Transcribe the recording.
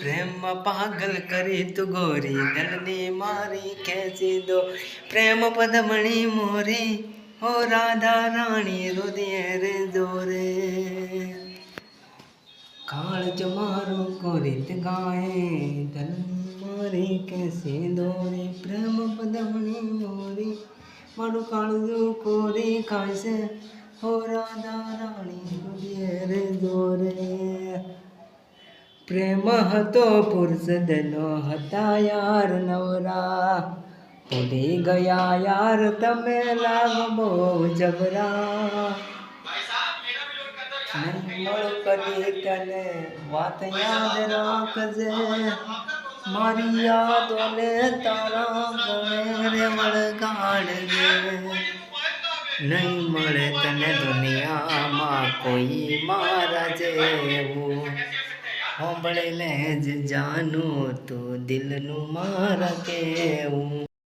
પ્રેમમાં પાગલ કરી તું ગોરી દલની મારી ખેંચી દો. પ્રેમ પદમણી મોરી, હો રાધા રાણી, રુદિયે રે દોરે કાળજ મારો કોરિત ગાય દલ મારી કેસે દોરે પ્રેમ પદમણી મોરી, મારું કાળજું કોરી ખાશે હો રાધા રાણી, રુદિયે પ્રેમ હતો પુરુષદનો હતા યાર નવરા. ભૂલી ગયા યાર તમે લાગો બહુ જબરા કદી તને વાત યાદ રાખજે. મારી યાદોને તારા ગમે વળગાડજે. નહીં મળે તને દુનિયામાં કોઈ મારા જેવું. સાંભળી લેજ જાનું તું દિલનું મારા કેવું?